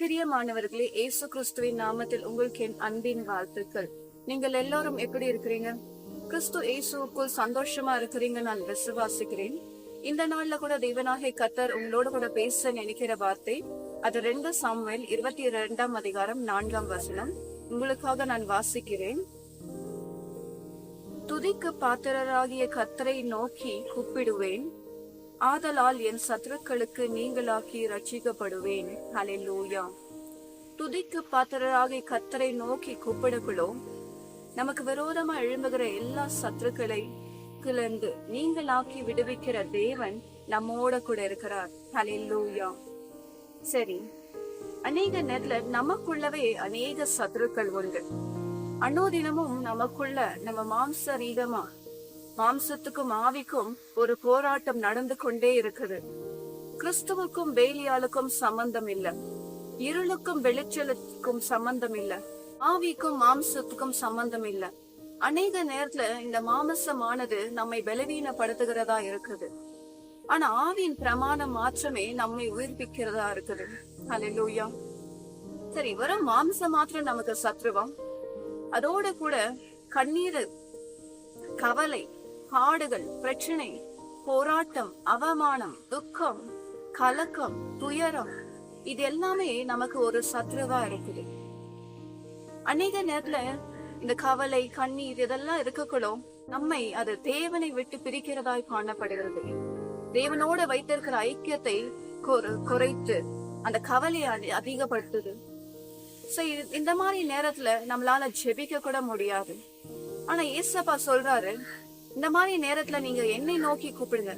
பிரியமானவர்களே இயேசு கிறிஸ்துவின் நாமத்தில் உங்களுக்கு என் அன்பின் வாழ்த்துக்கள். நீங்கள் எல்லாரும் எப்படி இருக்கிறீங்க? கிறிஸ்து இயேசுக்குள் சந்தோஷமா இருக்கிறீங்க நான் விசுவாசிக்கிறேன். இந்த நாள்ல கூட தேவனாகிய கத்தர் உங்களோட கூட பேச நினைக்கிற வார்த்தை அது ரெண்டு சாமுவேல் இருபத்தி இரண்டாம் அதிகாரம் நான்காம் வசனம். உங்களுக்காக நான் வாசிக்கிறேன். துதிக்கு பாத்திரராகிய கத்தரை நோக்கி கூப்பிடுவேன். ஆதலால் என் சத்துருக்களுக்கு நீங்களாக்கி ரட்சிக்கப்படுவேன் அலையூயா துதிக்கு பாத்திரராகி கத்தரை நோக்கி கூப்பிடக்குள்ளோ நமக்கு விரோதமா எழும்புகிற எல்லா சத்துருக்களை கிளந்து நீங்களாக்கி விடுவிக்கிற தேவன் நம்மோட கூட இருக்கிறார். அலையூயா சரி அநேக நேரத்துல நமக்குள்ளவே அநேக சத்துருக்கள் உண்டு. அன்னோதினமும் நமக்குள்ள நம்ம மாம்ச ரீதமா மாம்சத்துக்கும் ஆவிக்கும் ஒரு போராட்டம் நடந்து கொண்டே இருக்குது. கிறிஸ்துவுக்கும் வேலியாளுக்கும் சம்பந்தம் இல்ல இருளுக்கும் வெளிச்சலுக்கும் சம்பந்தம் இல்ல ஆவிக்கும் மாம்சத்துக்கும் சம்பந்தம் இல்ல அநேக நேரத்துல இந்த மாமசமானது நம்மை பலவீனப்படுத்துகிறதா இருக்குது. ஆனா ஆவியின் பிரமாண மாற்றமே நம்மை உயிர்ப்பிக்கிறதா இருக்குது. அலையூயா சரி வெறும் மாம்சம் மாத்திரம் நமக்கு சத்ருவம். அதோட கூட கண்ணீர் கவலை பாடுகள் பிரச்சனை போராட்டம் அவமானம் துக்கம் கலக்கம் துயரம் இது எல்லாமே நமக்கு ஒரு சத்ருவா இருக்குது. அநேக நேரத்துல இந்த கவலை கண்ணீர் இதெல்லாம் இருக்கக்குள்ளோ நம்மை அது தேவனை விட்டு பிரிக்கிறதாய் காணப்படுகிறது. தேவனோட வைத்திருக்கிற ஐக்கியத்தை குறைத்து அந்த கவலையை அதி- அதிகப்படுத்துது. சோ இந்த மாதிரி நேரத்துல நம்மளால ஜெபிக்க கூட முடியாது. ஆனா ஏசப்பா சொல்றாரு இந்த மாதிரி நேரத்துல நீங்க என்னை நோக்கி கூப்பிடுங்க.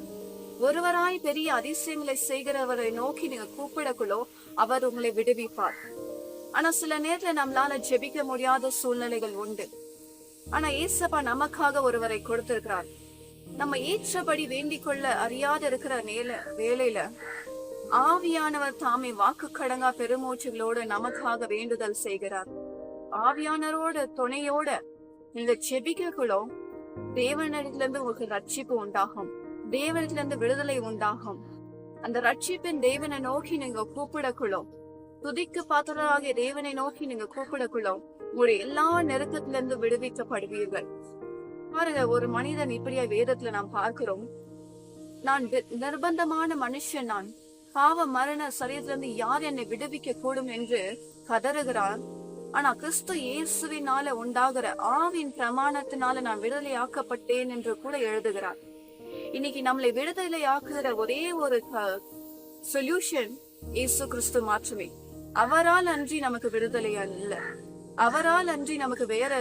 ஒருவராய் பெரிய அதிசயங்களை செய்கிறவரை நோக்கி நீங்க கூப்பிடக்குள்ளோ அவர் உங்களை விடுவிப்பார். ஆனா சில நேரத்துல நம்மளால ஜெபிக்க முடியாத சூழ்நிலைகள் உண்டு. ஆனா ஏசப்பா நமக்காக ஒருவரை கொடுத்திருக்கிறார். நம்ம ஏற்றபடி வேண்டிக் கொள்ள அறியாத இருக்கிற நேல வேலையில ஆவியானவர் தாமே வாக்கு கடங்கா பெருமூச்சுகளோடு நமக்காக வேண்டுதல் செய்கிறார். ஆவியானரோட துணையோட இந்த செபிக்கக்குள்ளோ தேவனிடத்திலிருந்து உங்களுக்கு ரட்சிப்பு உண்டாகும். தேவனிடத்திலிருந்து விடுதலை உண்டாகும். அந்த ரட்சிப்பின் தேவனை நோக்கி நீங்க கூப்பிடக்குள்ளோம். துதிக்கு பாத்திரராகிய தேவனை நோக்கி நீங்க கூப்பிடக்குள்ளோம். உங்களுடைய எல்லா நெருக்கத்திலிருந்து விடுவிக்கப்படுவீர்கள். பாருங்க ஒரு மனிதன் இப்படியா வேதத்துல நாம் பார்க்கிறோம். நான் நிர்பந்தமான மனுஷன் நான். பாவ மரண சரீரத்திலிருந்து யார் என்னை விடுவிக்க கூடும் என்று கதறுகிறான் ஆனா கிறிஸ்து இயேசுவினால உண்டாகிற ஆவின் பிரமாணத்தினால நான் விடுதலையாக்கப்பட்டேன் என்று கூட எழுதுகிறார். இன்னைக்கு நம்மளை விடுதலையாக்குகிற ஒரே ஒரு சொல்யூஷன் இயேசு கிறிஸ்து மாற்றமே. அவரால் அன்றி நமக்கு விடுதலை இல்ல அவரால் அன்றி நமக்கு வேற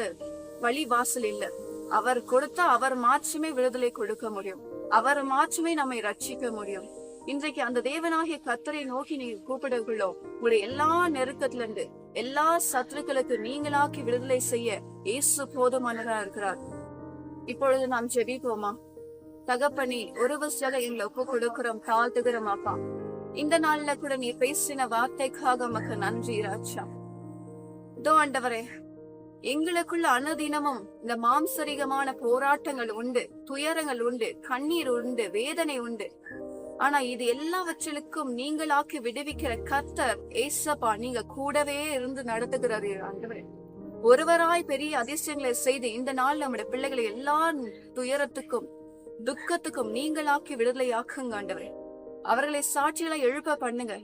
வழி வாசல் இல்ல. அவர் கொடுத்தா அவர் மாற்றமே விடுதலை கொடுக்க முடியும். அவர் மாற்றமே நம்மை ரட்சிக்க முடியும். இன்றைக்கு அந்த தேவனாகிய கத்தரை நோக்கி நீங்க கூப்பிடக்குள்ளோ உங்களுடைய எல்லா நெருக்கத்துல இருந்து எல்லா சத்துருக்களுக்கு நீங்களாக்கி விடுதலை செய்ய இயேசு போதுமானதா இருக்கிறார். இப்பொழுது நாம் ஜெபிப்போமா? தகப்பனி ஒரு வருஷாக எங்களை ஒப்பு கொடுக்கிறோம் தாழ்த்துகிறோம் அப்பா. இந்த நாள்ல கூட நீ பேசின வார்த்தைக்காக மக்கு நன்றி ராஜா. இதோ ஆண்டவரே எங்களுக்குள்ள அனுதினமும் இந்த மாம்சரிகமான போராட்டங்கள் உண்டு துயரங்கள் உண்டு கண்ணீர் உண்டு வேதனை உண்டு. ஆனா இது எல்லாவற்றிலுக்கும் நீங்களாக்கி விடுவிக்கிற கர்த்தர் ஏசப்பா. நீங்க கூடவே இருந்து நடத்துகிறார் ஆண்டவரே. ஒருவராய் பெரிய அதிர்ஷ்டங்களை செய்து இந்த நாள் நம்முடைய பிள்ளைகளை எல்லா துயரத்துக்கும் துக்கத்துக்கும் நீங்களாக்கி விடுதலையாக்குங்க ஆண்டவரே. அவர்களை சாட்சிகளை எழுப்ப பண்ணுங்க.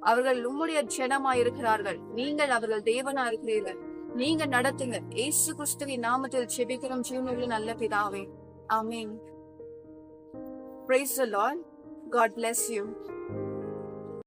அவர்கள் உம்முடைய ஜனமா இருக்கிறார்கள் நீங்கள் அவர்கள் தேவனா இருக்கிறீர்கள். நீங்க நடத்துங்க. ஏசு கிறிஸ்துவின் நாமத்தில் செபிக்கிறோம் ஜீவனுள்ள நல்ல பிதாவே. ஆமீன். Praise the Lord. God bless you.